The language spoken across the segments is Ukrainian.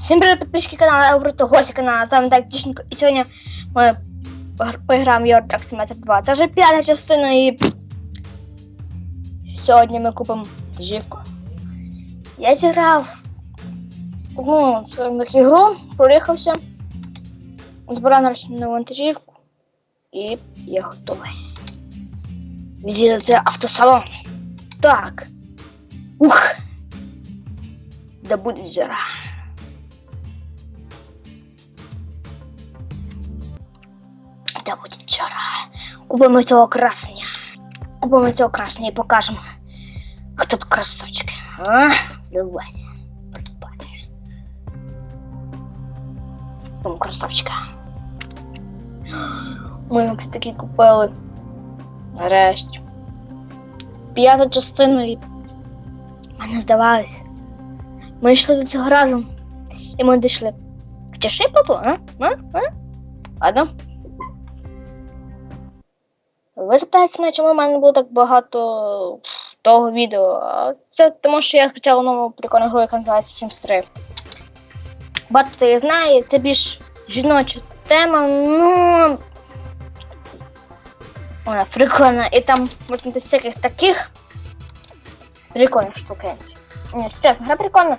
Всім привіт, підписчики каналу, я Обрато, гості каналу, з вами так Дівчинко, і сьогодні ми поіграємо Euro Truck Simulator 2. Це вже п'ята частина і сьогодні ми купимо вантажівку. Я зіграв ну, це таку гру, проїхався, збирав нову вантажівку і я готовий. Відвідати автосалон. Так. Ух. Да буде жара. Да будет жара. Купимо цього красення. Купимо цього красення і покажемо, хто тут красавчик. А? Давай. Подпадай. Купимо красавчика. Ми таки купили. Нарешті. П'яту частину і ми не здавалися. Ми йшли до цього разом. І ми дійшли. Хоча плату, а? А? А? Ладно. Ви запитаєте мене, чому в мене було так багато того відео. Це тому, що я хотіла нову прикольну гру, називається Sims 3. Багато хто її це більш жіноча тема, ну. Вона прикольна. І там можна десь всяких таких прикольних штукенців. Ні, серйозно, гра прикольна.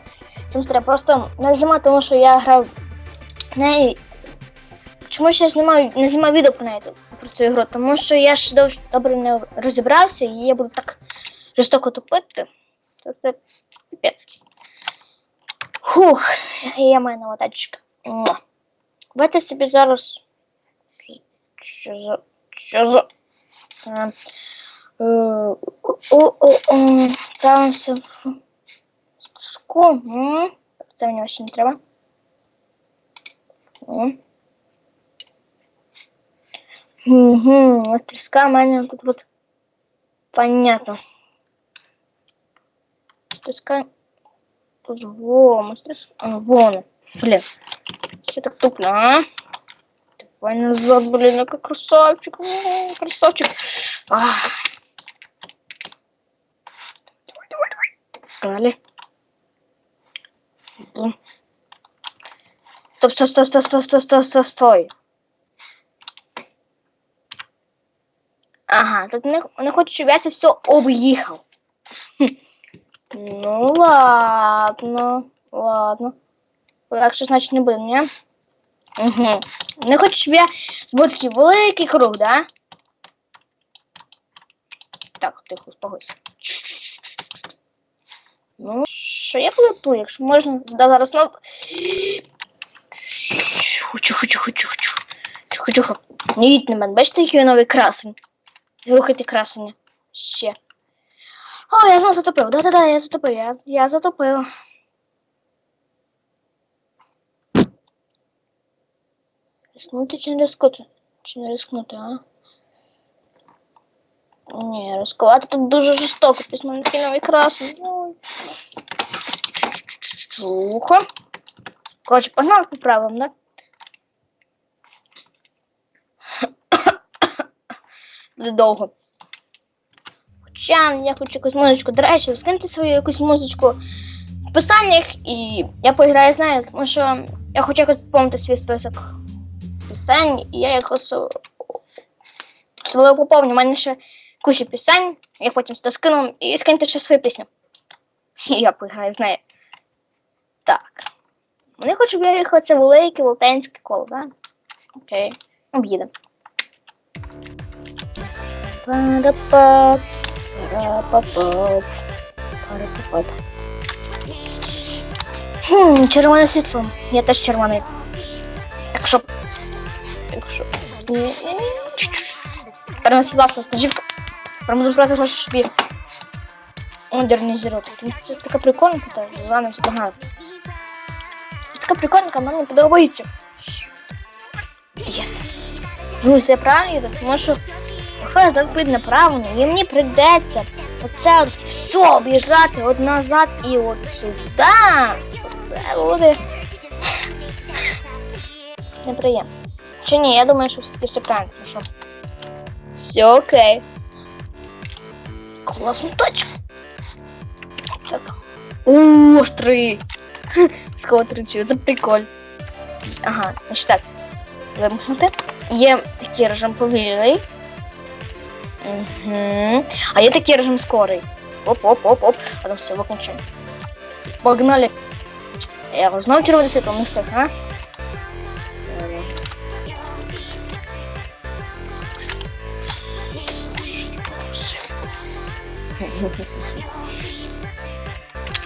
Sims 3 просто не зима, тому що я грав в неї Чому ж я знімаю, не знімаю відео про неї про цю ігру? Тому що я ж дов- добре не розібрався і я буду так жорстоко тупити. То це піпець. Хух, я маю нова тачка. Давайте собі зараз. Що за. Що за. Е, е, Ставимося в ску. Це мені ось не треба. Угу, у мене тут вот понятно. Мастерская тут во, мастерская, а, вон, блин, все так тупло, а? Давай назад, блин, ну как красавчик, М, красавчик. А. Давай, давай, давай. Погнали. Бум. Стоп, стой, стой, стой, стой, стой, стой, стой, Ага, тут не, не хочуть, щоб я це все. Хм. Ну ладно, ладно. Легше, значить, не буде, ні? Угу. Не хочу, щоб я був такий великий круг, да? Так, тихо, успокойся. Ну, що я плету, якщо можна да, зараз ну. Хочу, хочу, хочу, хочу. Чухо, чухо. Не на мене, бачите, який новий красень. Рухайте красення. Ще. О, я знову затопив. Да-да-да, я затопив. Я, я затопив. Рискнути чи не рискнути? Чи не рискнути, а? Ні, рискувати тут дуже жорстоко. Після новий красний. Чухо. Коротше, погнав по правилам, да? Буде довго. Хоча я хочу якусь музичку. До речі, скиньте свою якусь музичку в описаннях і я поіграю з нею, тому що я хочу якось поповнити свій список пісень, і я якось особливо поповню. У мене ще куча пісень, я потім сюди скину і скиньте ще свою пісню. І я поіграю з нею. Так. Вони хочуть, щоб я їхав це велике велетенське коло, так? Окей. Об'їдемо. Хм, червоне світло. Я теж червоний. Так що. Так що. Переносить ласу, стажівка. Промозу проти хочеш собі модернізувати. Це така прикольненька, з вами спогано. Така прикольненька, мені подобається. Yes. Ну, все правильно, тому що якщо я прийду направлення, і мені прийдеться оце все об'їжджати от назад і от сюди. Це буде неприємно. Чи ні, я думаю, що все-таки все правильно, що все окей. Класна точка. Так. Острий. З кого тричу, це приколь. Ага, значить так. Вимкнути. Є такий режим повільний. Угу. А є такий режим скорий. Оп-оп-оп-оп. Там все, виключаємо. Погнали. Я знову червоне світло не встиг, а?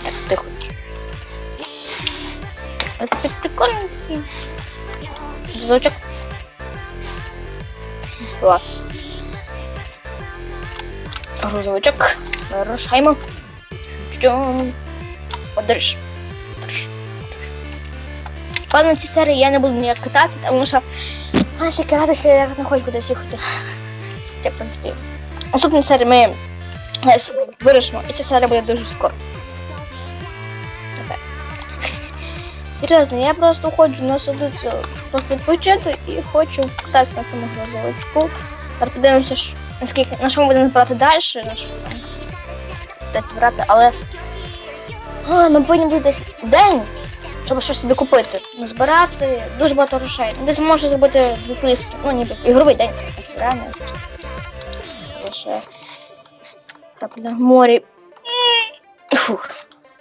Так, тихо. Это прикольно. Звучок. Клас. Грузовичок. Рушаймо. Подорож. Певно, в цій серії я не буду ніяк кататися, тому що Ася кататися я не хочу кудись їхати. Я, в принципі. Наступній серії ми десь вирішимо, і ця серія буде дуже скоро. Серйозно, я просто хочу насадитися, просто відпочити і хочу кататися на цьому грузовичку. Подивимося, що- наскільки на що ми будемо брати далі, на що брати, але а, ми повинні десь день, щоб щось собі купити. Збирати дуже багато грошей. Десь можу зробити дві поїздки, ну ніби ігровий день, реально. Лише крапля в морі. Фух.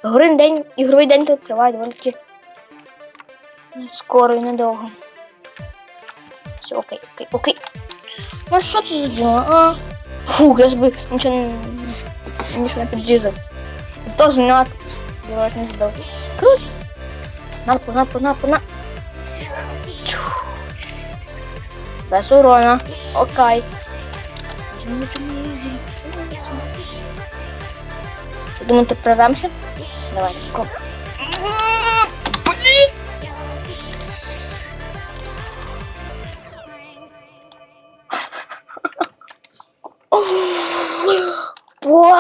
Ігровий день, ігровий день тут триває доволі скоро і недовго. Все, окей, окей, окей. Ну що це за діло, а? Фух, я собі нічого не, нічого не підрізав. Зато знак. Я не здав. Круто. Напу, напу, напу, на. Без урона. Окей. Думаєте, прорвемося? Давай, тако.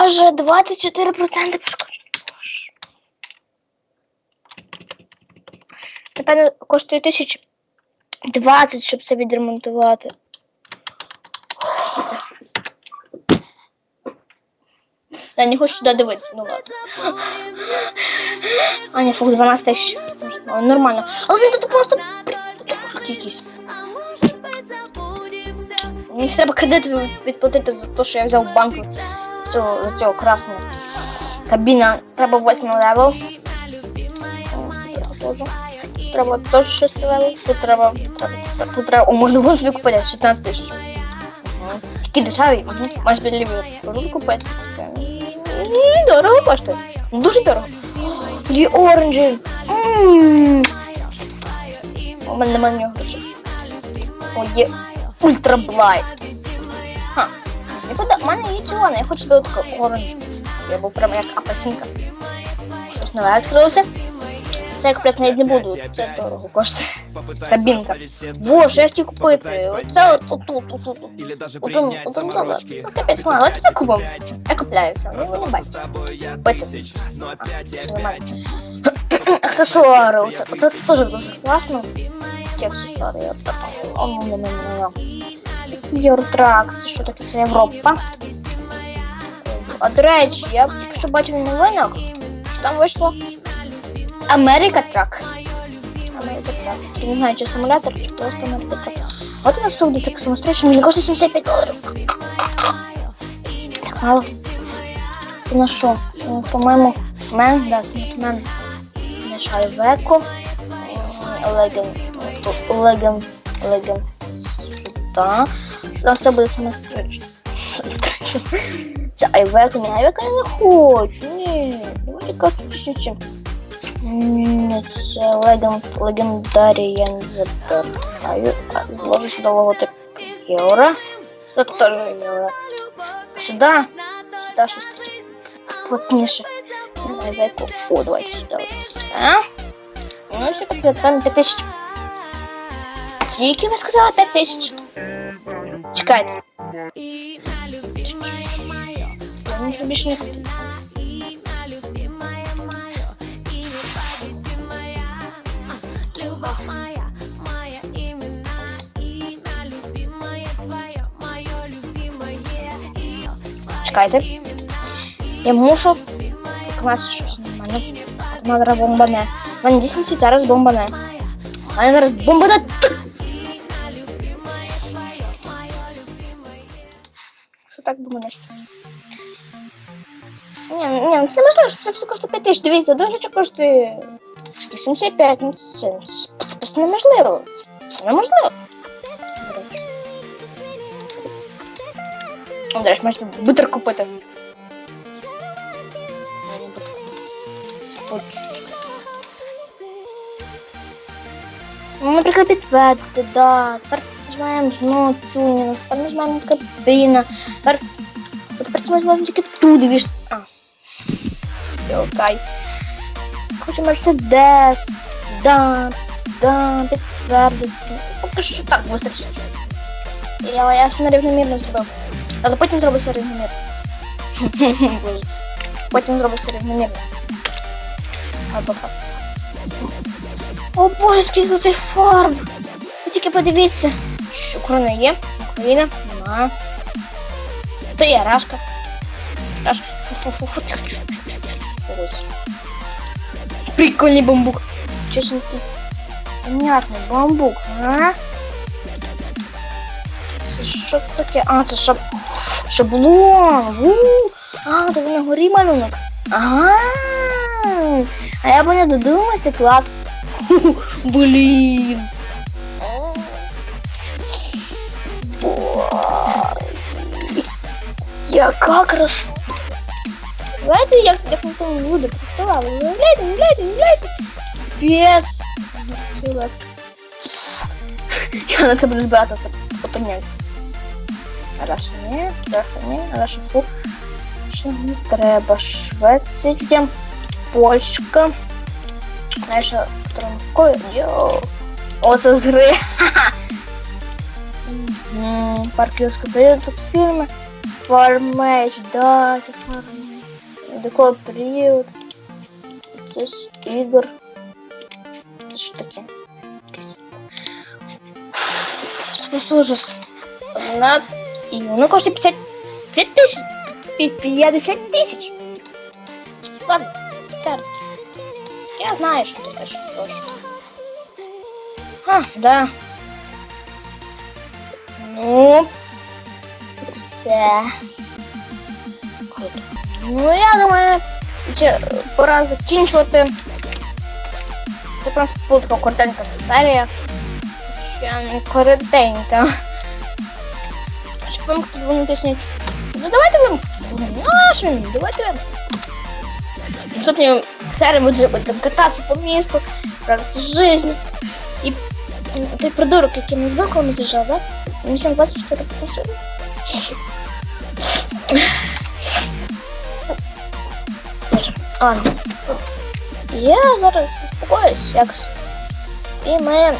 Боже, 24% пошкоджень. Напевно, коштує тисяч 20, щоб це відремонтувати. Я не хочу сюди дивитися, ну ладно. А, ні, фух, 12 тисяч. Ну, Нормально. Але він тут просто якийсь. Мені треба кредит відплатити за те, що я взяв в банку цього, за цього красного. Кабіна треба 8 левел. Треба теж. 6 левел. Тут треба, треба, тут треба. О, можна вон собі купити 16 тисяч. Ага. Такі дешеві. Угу. Можеш лівий руку купити. Дорого коштує. Дуже дорого. Дві оранжі. У мене немає нього. О, є ультра блайт. Ха. Буду, у мене є червона, я хочу таку оранж. Я був прямо як апельсинка. Щось нове відкрилося. Це я купляти навіть не буду, це дорого коштує. Кабінка. Боже, я хотів купити. Оце от отут, отут. Один долар. заморочки. Ну, капець, ладно, давайте я купимо. Я купляю все, ви не бачите. Купити. Тысяч, но опять и опять Нормально. Аксесуари, оце, оце теж дуже класно. Ті аксесуари, я так. О, ну, ну, ну, ну, Євротрак, це що таке? Це Європа. А до речі, я тільки що бачив в новинах, там вийшло Америка Трак. Америка Трак. Я не знаю, чи симулятор, чи просто Америка Трак. От у нас буде так самострічно, мені коштує 75 доларів. Так мало. Це на що? По-моєму, мен, да, мен. Не шайвеко. Леген. Леген. Леген. Сюда. Сюда все буде самострічно. Самострічно. Це айвеко, ні, айвеко я не хочу. Ні, давайте карту тисячі. Ні, це леген, легендарієн забираю. А, Зложу сюди логотип євро. Сюди теж євро. Сюди. Сюди щось таке плотніше. Айвеко. О, давайте сюди. Все. Ну, все как там 5000. Скільки ви сказали? 5000? Чекайте. Я нічого більше не купив. Чекайте. Я мушу виконати щось на мене. Надра бомбане. мене дійсно зараз бомбане. А мене зараз бомбане. Що так бомбанешся? Ні, ні, ну це неможливо, що це все коштує 5 тисяч. Дивіться, значок коштує 85, ну це, це просто неможливо. Це, неможливо. До речі, бутер купити. Ну, Наприклад, підтвердити, да. Тепер нажимаємо знову тюнінг, тепер нажимаємо кабіна, тепер, тепер тільки тут віж. А. Все, окей. Хочу Мерседес. Да, да, підтвердити. Поки що так вистачить. Я, я ще на рівномірно зробив. Але потім зроблю все рівномірно. Потім зроблю все рівномірно. Або так. О боже, скільки цих фарб! Ви тільки подивіться. Що Україна є? Україна нема. То є Рашка. Прикольний бамбук. Чесенький. Понятний бамбук, а? Що таке? А, це шаб... шаблон. У, А, то він на горі малюнок. Ага. А я б не додумався, клас. Ху-ху, Блін. Яка краса. Знаєте, як, як на тому буде працювали? Уявляєте, уявляєте, уявляєте? Без. Сила. Я на це буду збирати стопенять. Раша ні, Раша ні, Раша фу. Ще не треба. Швеція, Польща. Наша тронкою. Йоу. О, це з гри. Мгм, Парк юрського періоду тут фільми. Фармеч, да, це фармеч. Такой період. Це ж ігор. Це що таке? Якийсь. Це просто ужас. Одна і воно коштує 55 тисяч. Пі- 50 тисяч. Ладно, чар. Я знаю, що ти кажеш. Тож. А, да. Ну, це круто. Ну, я думаю, ще пора закінчувати. Це нас була така коротенька серія. Ще не коротенька. Щоб вам тут вони. Ну давайте вам нашим, давайте. Наступні серії буде будемо кататися по місту, радості жизни. І той придурок, який ми з вилками з'їжджав, да? Мені 24 машини. А, ну. Я зараз заспокоюсь якось. І ми.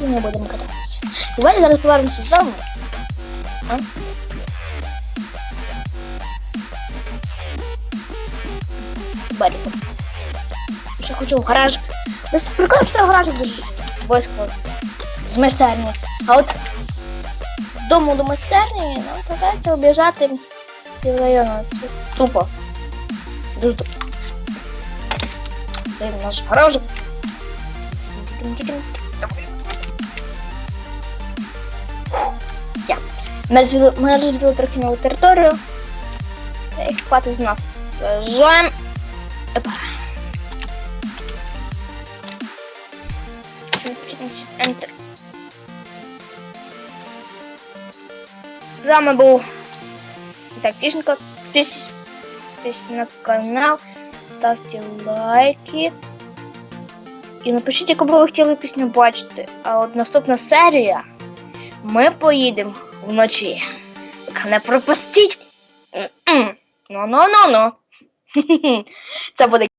І ми будемо кататися. Давай зараз повернемося додому. А? Баріку. Ще хочу в гараж. Ну, прикольно, що гараж дуже близько з майстерні. А от дому до майстерні нам придеться об'їжджати району. Тупо. Дуже тупо. Це наш гаражик. Я. Ми розвідали, ми розвідали трохи нову територію. Хватить з нас. Заїжджаємо. Опа. Enter. З так, Тишенко. Підписуйтесь на канал, ставте лайки. І напишіть, яку би ви хотіли пісню бачити. А от наступна серія ми поїдемо вночі. Не пропустіть. Ну-ну-ну-ну. Це буде